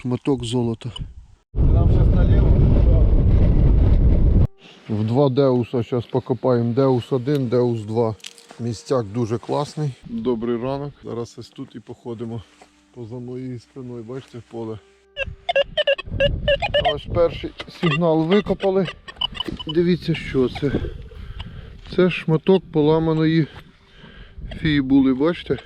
шматок золота. Нам сейчас налево. В два Деуса зараз покопаємо Деус 1, Деус 2. Містяк дуже класний. Добрий ранок. Зараз ось тут і походимо поза моєю спиною, бачите, поле. Ось перший сигнал викопали. Дивіться, що це. Це шматок поламаної фібули, бачите?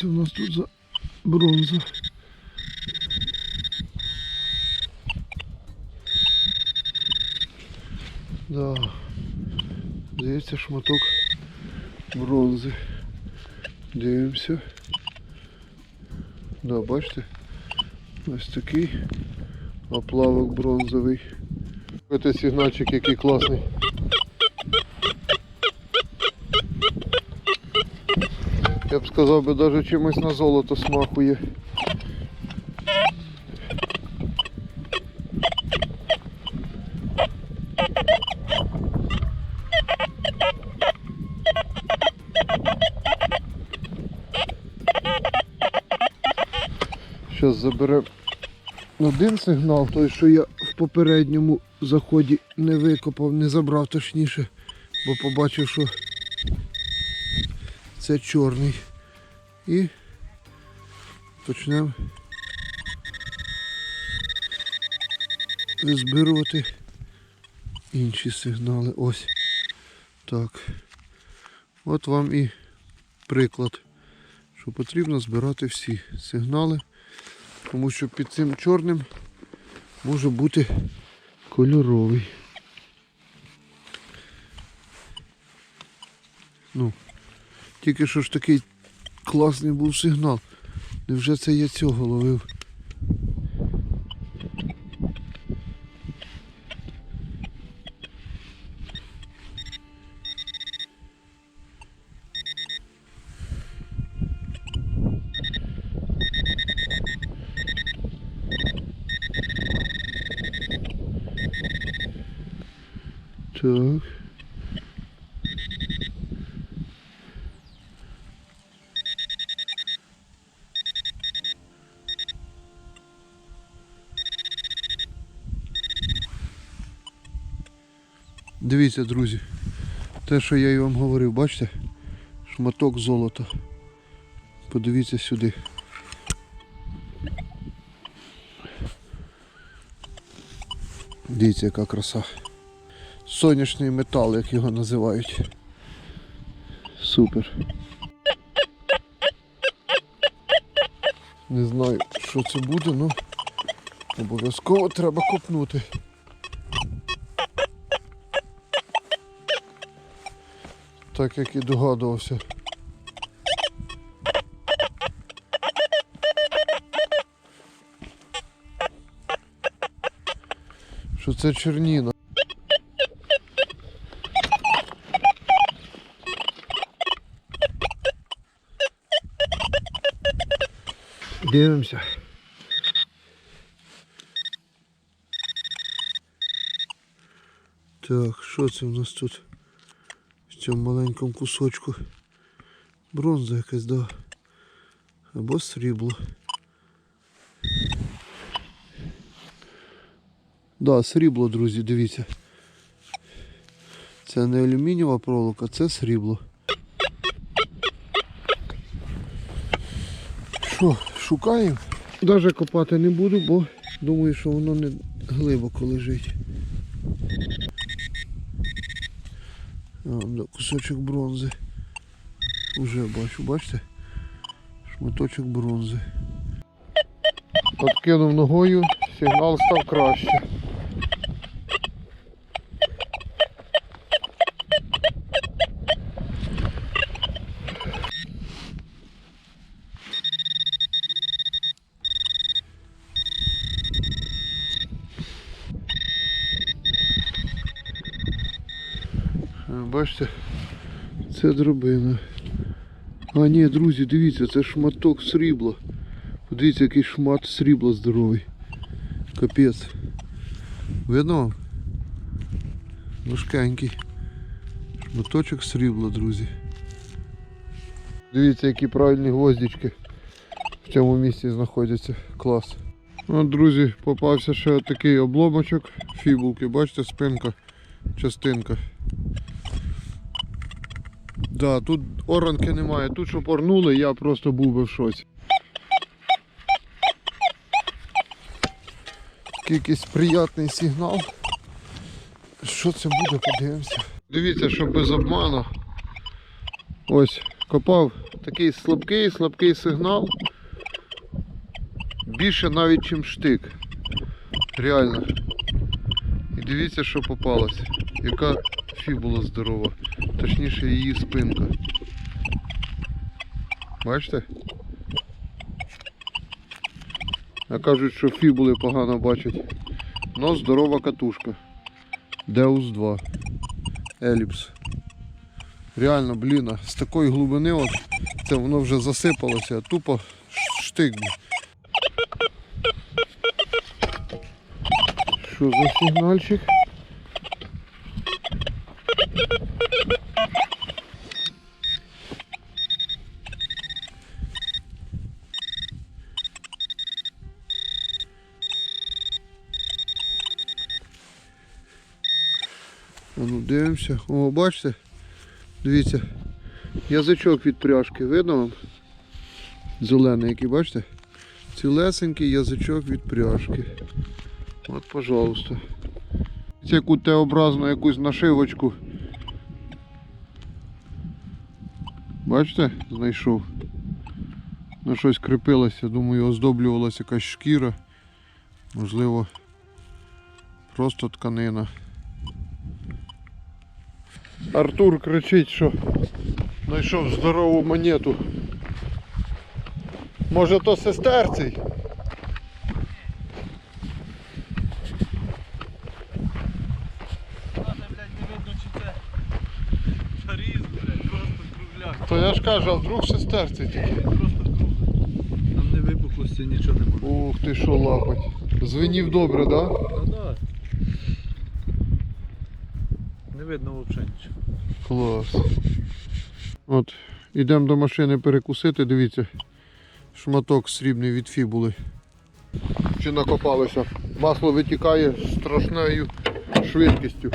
Це в нас тут за бронза? Да. Здається, шматок бронзи. Дивимося. Да, бачите? Ось такий оплавок бронзовий. Це сигнальчик який класний. Я б сказав би навіть чимось на золото смахує. Зараз заберемо один сигнал, той, що я в попередньому заході не викопав, не забрав точніше, бо побачив, що це чорний. І почнемо визбирувати інші сигнали. Ось. Так. От вам і приклад, що потрібно збирати всі сигнали, тому що під цим чорним може бути кольоровий. Ну, тільки що ж такий класний був сигнал. Невже це я цього ловив? Так. Дивіться, друзі, те, що я і вам говорив, бачите? Шматок золота. Подивіться сюди. Дивіться, яка краса. Сонячний метал, як його називають. Супер. Не знаю, що це буде, але обов'язково треба копнути. Так як і догадувався. Що це черніна. Дивимося. Так, що це в нас тут? Цьому маленькому кусочку. Бронза якась, да. Або срібло. Да, срібло, друзі, дивіться. Це не алюмінієва проволока, це срібло. Що, шукаємо? Навіть копати не буду, бо думаю, що воно не глибоко лежить. Кусочок бронзи. Уже бачу, бачите? Шматочок бронзи. Подкинув ногою, сигнал став краще. Бачите, це дробина. А ні, друзі, дивіться, це шматок срібла. Подивіться, який шмат срібла здоровий. Капець. Видно? Важкенький. Моточок срібла, друзі. Дивіться, які правильні гвоздички в цьому місці знаходяться. Клас. Ну, друзі, попався ще такий обломочок фібулки, бачите, спинка, частинка. Да, тут оранки немає. Тут щоб орнули, я просто був би в шоці. Якийсь приятний сигнал. Що це буде, подивимося. Дивіться, що без обману. Ось, копав такий слабкий, слабкий сигнал. Більше навіть, чим штик. Реально. І дивіться, що попалося. Яка фібула здорова. Точніше її спинка. Бачите? А кажуть, що фібули погано бачать. Но здорова катушка. Деус 2. Еліпс. Реально, блін, з такої глибини от, це воно вже засипалося, тупо штик. Що за сигнальчик? А ну дивимося. О, бачите? Дивіться. Язичок від пряжки, видно вам? Зелений який, бачите? Цілесенький язичок від пряжки. От, пожалуйста. Це яку Т-образну якусь нашивочку. Бачите? Знайшов. На щось кріпилося, думаю, оздоблювалася якась шкіра. Можливо, просто тканина. Артур кричить, що знайшов здорову монету. Може то сестерцей? Ладно, блядь, не видно, чи це шаріз, блядь, просто кругляк. То я ж кажу, а вдруг сестерцей тільки. Там не випуклості, нічого немає. Ух ти що лапать. Звенів добре, да? Та да. Не видно взагалі нічого. Клас. От, ідемо до машини перекусити, дивіться. Шматок срібний від фібули. Чи накопалося? Масло витікає з страшною швидкістю.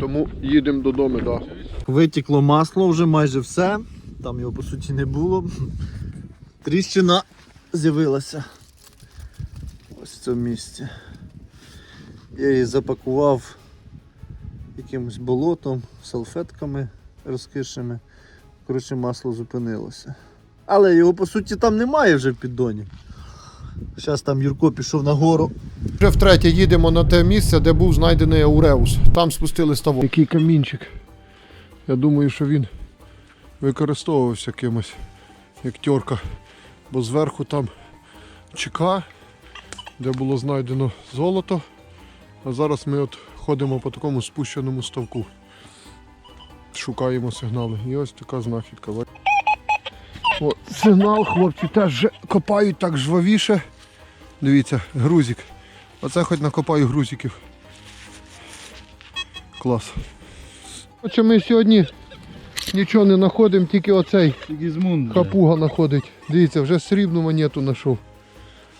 Тому їдемо додому, так. Да. Витікло масло вже майже все. Там його по суті не було. Тріщина з'явилася. Ось в цьому місці. Я її запакував якимось болотом, салфетками розкишими. Коротше, масло зупинилося. Але його по суті там немає вже в піддоні. Зараз там Юрко пішов нагору. Вже втретє їдемо на те місце, де був знайдений Ауреус. Там спустили ставок. Який камінчик. Я думаю, що він використовувався кимось, як тьорка. Бо зверху там ЧК, де було знайдено золото. А зараз ми от ходимо по такому спущеному ставку. Шукаємо сигнали. І ось така знахідка. О, сигнал, хлопці теж копають так жвавіше. Дивіться, грузик. Оце хоч накопаю грузиків. Клас. Отже, ми сьогодні нічого не знаходимо, тільки оцей Сігізмунд. хапуга знаходить. Дивіться, вже срібну монету знайшов.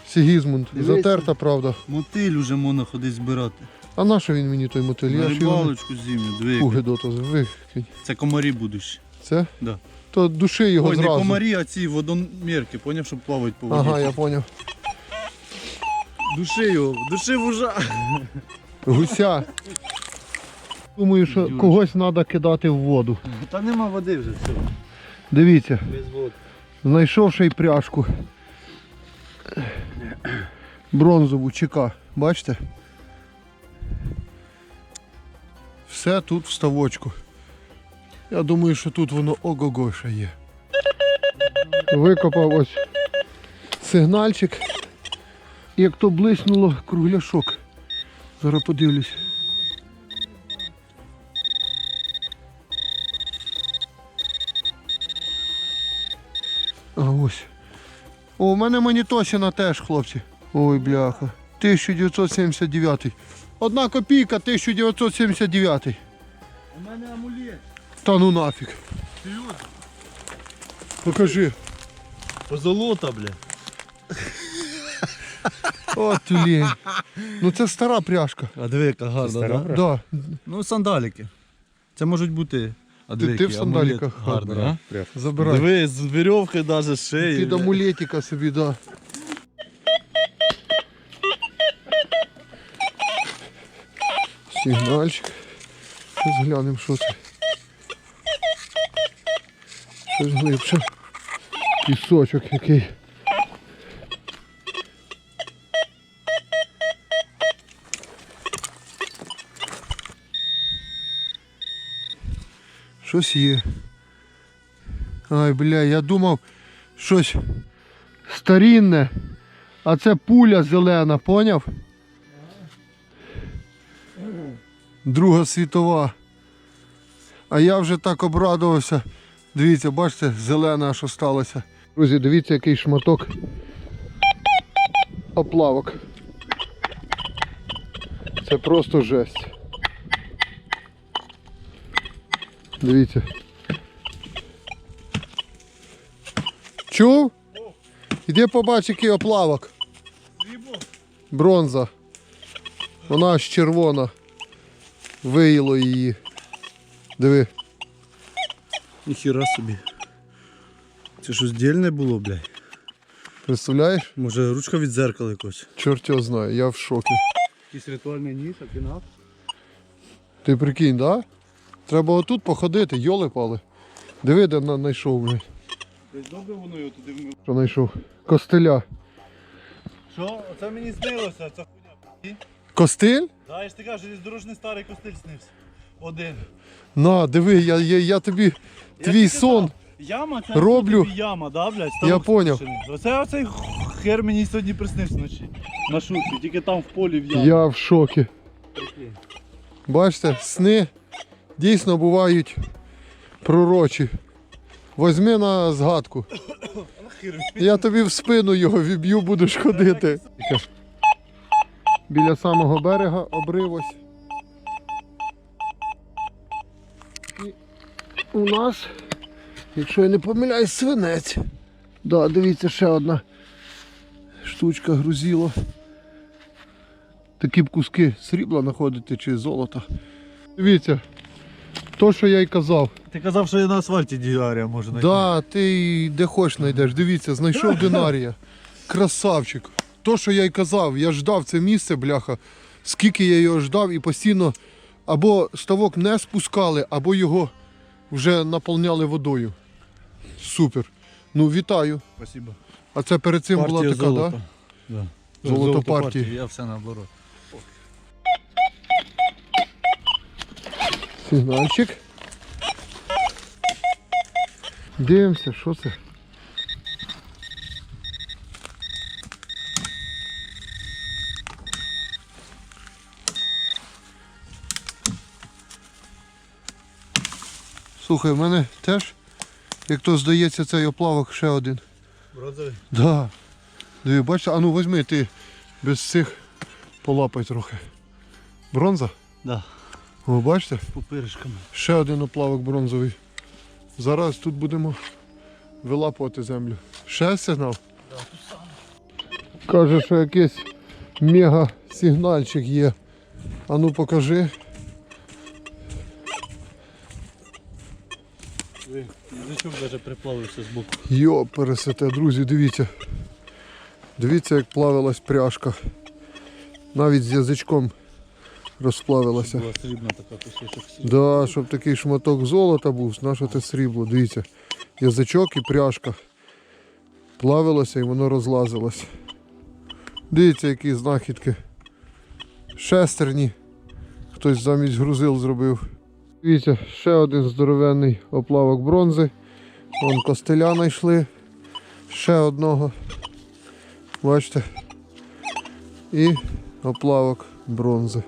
Сігізмунд. Дивися. Затерта, правда. Мотиль уже можна ходити збирати. А на що він мені той мотиль? На Я ж його рибалочку зимню, дві. пуги дото викинь. Це комарі будуть. Це? Да. То души його Ой, не зразу. комарі, а ці водомірки, поняв, що плавають по воді. Ага, я зрозумів. Души його, души вужа. Гуся. Думаю, що Юрич. когось треба кидати в воду. Та нема води вже, все. Дивіться. Без води. Знайшов ще й пряжку. Бронзову ЧК. Бачите? Все тут в ставочку. Я думаю, що тут воно ого-го ще є. Викопав ось сигнальчик. Як то блиснуло кругляшок. Зараз подивлюсь. Ось. О, у мене монітосіна теж, хлопці. Ой, бляха. 1979. Одна копійка 1979. У мене амулет. Та ну нафіг. Покажи. Позолота, бля. О, тюлень. Ну це стара пряжка. А диви, яка гарна, да? Да. Ну, сандаліки. Це можуть бути. А Ти- ти в сандаліках гарний, а? Забирай. Диви, з вірьовки навіть шиї. Під до амулетика собі, да. Сигнальчик. Щось глянемо, що це. Щось глибше. Пісочок який. Щось є. Ай, бля, я думав, щось старінне, а це пуля зелена, поняв? Друга світова. А я вже так обрадувався. Дивіться, бачите, зелена аж осталося. Друзі, дивіться, який шматок оплавок. Це просто жесть. Дивіться. Чув? Іди побач, який оплавок. Бронза. Вона аж червона. Виїло її. Диви. Ніхіра собі. Це щось дільне було, блядь. Представляєш? Може ручка від зеркала якось. Чорт його знає, я в шокі. Якийсь ритуальний ніж, а кінав. Ти прикинь, да? Треба отут походити, йоли пали. Диви, де знайшов, блядь. Десь добре воно його туди вмив. Що знайшов? Костеля. Що? Оце мені снилося, ця хуйня. Костиль? Да, я ж ти кажу, железнодорожний старий костиль снився. Один. На, диви, я, я, я тобі твій тобі сон. Яма, це Роблю. тобі яма, да, блядь? Я поняв. спущений. Оце оцей хер мені сьогодні приснився вночі. На шуфі, тільки там в полі в ямі. Я в шокі. Бачите, сни дійсно бувають пророчі. Возьми на згадку. Я тобі в спину його віб'ю, будеш ходити. Біля самого берега обрив ось. І у нас, якщо я не помиляюсь, свинець. Да, дивіться, ще одна штучка грузіло. Такі б куски срібла знаходити чи золота. Дивіться, то, що я й казав. Ти казав, що я на асфальті діарія може знайти. Да, ти де хоч знайдеш. Дивіться, знайшов динарія. Красавчик. То, що я й казав, я ждав це місце, бляха. Скільки я його ждав і постійно або ставок не спускали, або його вже наповняли водою. Супер. Ну, вітаю. Спасибо. А це перед цим була така, так? Да? Да. Золото партії. Я все наоборот. Сигнальчик. Дивимося, що це. Слухай, в мене теж, як то здається, цей оплавок ще один. Бронзовий? Да. Диви, бачиш, а ну візьми ти без цих полапай трохи. Бронза? Да. О, бачите? Пупиришками. Ще один оплавок бронзовий. Зараз тут будемо вилапувати землю. Ще сигнал? Каже, що якийсь мега сигнальчик є. А ну покажи. Язичок навіть приплавився з боку. Йо, пересете, друзі, дивіться. Дивіться, як плавилась пряжка. Навіть з язичком розплавилася. Була срібна така кусочок. Да, щоб такий шматок золота був, наше те срібло. Дивіться, язичок і пряжка. Плавилося і воно розлазилося. Дивіться, які знахідки. Шестерні. Хтось замість грузил зробив. Дивіться, ще один здоровенний оплавок бронзи. Вон костеля знайшли. Ще одного. Бачите. І оплавок бронзи.